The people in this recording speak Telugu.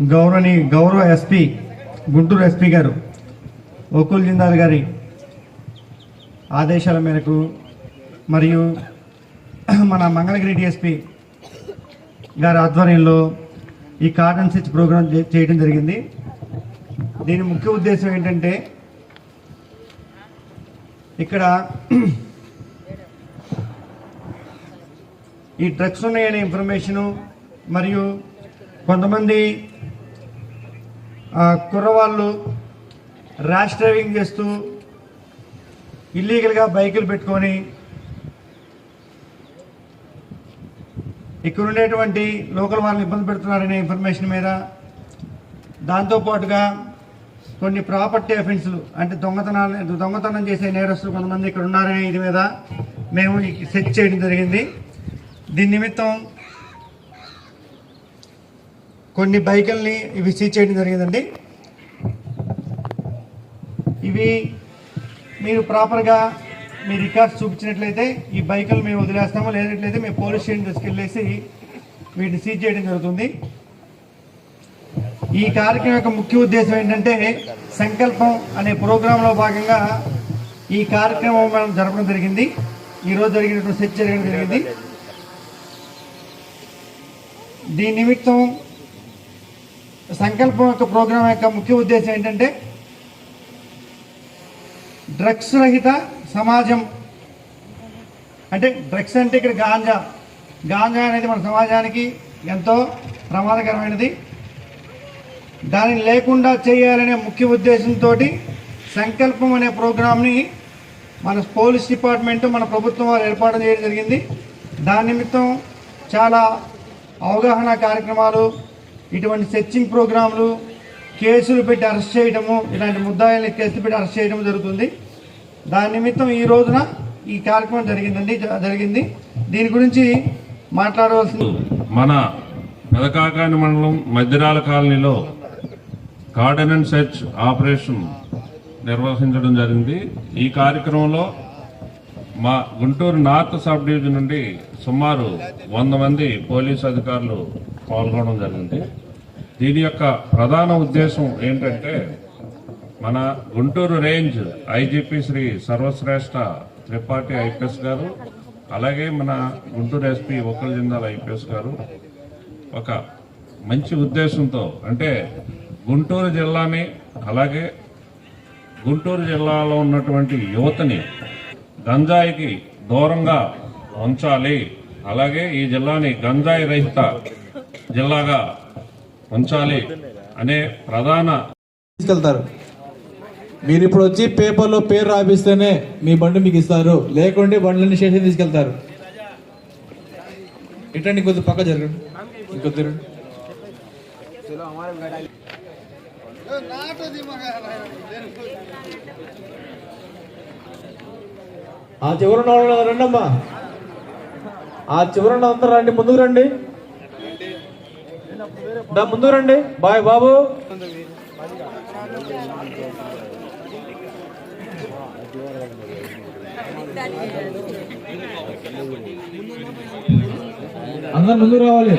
గౌరవని గౌరవ ఎస్పీ గుంటూరు ఎస్పీ గారు ఒకుల్ జిందాల్ గారి ఆదేశాల మేరకు మరియు మన మంగళగిరి డిఎస్పీ గారి ఆధ్వర్యంలో ఈ కార్డన్ స్విచ్ ప్రోగ్రాం చేయడం జరిగింది. దీని ముఖ్య ఉద్దేశం ఏంటంటే ఇక్కడ ఈ డ్రగ్స్ ఉన్నాయనే ఇన్ఫర్మేషను మరియు కొంతమంది కుర్రవాళ్ళు ర్యాష్ డ్రైవింగ్ చేస్తూ ఇల్లీగల్గా బైకులు పెట్టుకొని ఇక్కడ ఉండేటువంటి లోకల్ వాళ్ళని ఇబ్బంది పెడుతున్నారనే ఇన్ఫర్మేషన్ మీద దాంతోపాటుగా కొన్ని ప్రాపర్టీ అఫెన్స్లు అంటే దొంగతనాలు దొంగతనం చేసే నేరస్తులు కొంతమంది ఇక్కడ ఉన్నారనే ఇది మీద మేము సెట్ చేయడం జరిగింది. దీని నిమిత్తం కొన్ని బైకుల్ని ఇవి సీజ్ చేయడం జరిగిందండి. ఇవి మీరు ప్రాపర్గా మీ రికార్డ్స్ చూపించినట్లయితే ఈ బైకులు మేము వదిలేస్తాము లేనట్లయితే మేము పోలీస్ స్టేషన్ తీసుకెళ్ళేసి వీటిని సీజ్ చేయడం జరుగుతుంది. ఈ కార్యక్రమం యొక్క ముఖ్య ఉద్దేశం ఏంటంటే సంకల్పం అనే ప్రోగ్రాంలో భాగంగా ఈ కార్యక్రమం మనం జరపడం జరిగింది. ఈరోజు జరిగినటువంటి సెట్ జరగడం జరిగింది. దీని నిమిత్తం సంకల్పం యొక్క ప్రోగ్రాం యొక్క ముఖ్య ఉద్దేశం ఏంటంటే డ్రగ్స్ రహిత సమాజం. అంటే డ్రగ్స్ అంటే ఇక్కడ గాంజా. గాంజా అనేది మన సమాజానికి ఎంతో ప్రమాదకరమైనది. దానిని లేకుండా చేయాలనే ముఖ్య ఉద్దేశంతో సంకల్పం అనే ప్రోగ్రాంని మన పోలీస్ డిపార్ట్మెంట్ మన ప్రభుత్వం వారు ఏర్పాటు చేయడం జరిగింది. దాని నిమిత్తం చాలా అవగాహన కార్యక్రమాలు ఇటువంటి సెర్చింగ్ ప్రోగ్రాంలు కేసులు పెట్టి అరెస్ట్ చేయడము ఇలాంటి ముద్దాయిల్ని కేసులు పెట్టి అరెస్ట్ చేయడం జరుగుతుంది. దాని నిమిత్తం ఈ రోజున ఈ కార్యక్రమం జరిగిందండి జరిగింది. దీని గురించి మాట్లాడవలసింది మన పెదకాకాని మండలం మధ్యరాల కాలనీలో గార్డెన్ అండ్ సెర్చ్ ఆపరేషన్ నిర్వహించడం జరిగింది. ఈ కార్యక్రమంలో మా గుంటూరు నార్త్ సబ్ డివిజన్ నుండి సుమారు వంద మంది పోలీసు అధికారులు పాల్గొనడం జరిగింది. దీని యొక్క ప్రధాన ఉద్దేశం ఏంటంటే మన Guntur range IGP Shri Sarvashreshth Tripathi IPS గారు అలాగే మన గుంటూరు ఎస్పీ ఒక్కల జిందాల్ ఐపీఎస్ గారు ఒక మంచి ఉద్దేశంతో అంటే గుంటూరు జిల్లాని అలాగే గుంటూరు జిల్లాలో ఉన్నటువంటి యువతని గంజాయికి దూరంగా ఉంచాలి అలాగే ఈ జిల్లాని గంజాయి రహిత జిల్లాగా ఉంచాలి అనే ప్రధాన తీసుకెళ్తారు. మీరు ఇప్పుడు వచ్చి పేపర్లో పేరు రాపిస్తేనే మీ బండి మీకు ఇస్తారు లేకుంటే బండ్లన్నీ స్టేషన్ తీసుకెళ్తారు. ఇటండి కొద్ది పక్క జరగండి. ఇంకొద్ది ఆ చివరన రండమ్మా. ఆ చివరన అందరూ రండి ముందుకు రండి. దా ముందు రండి. బాయ్ బాబు. అందరు ముందుకు రావాలి.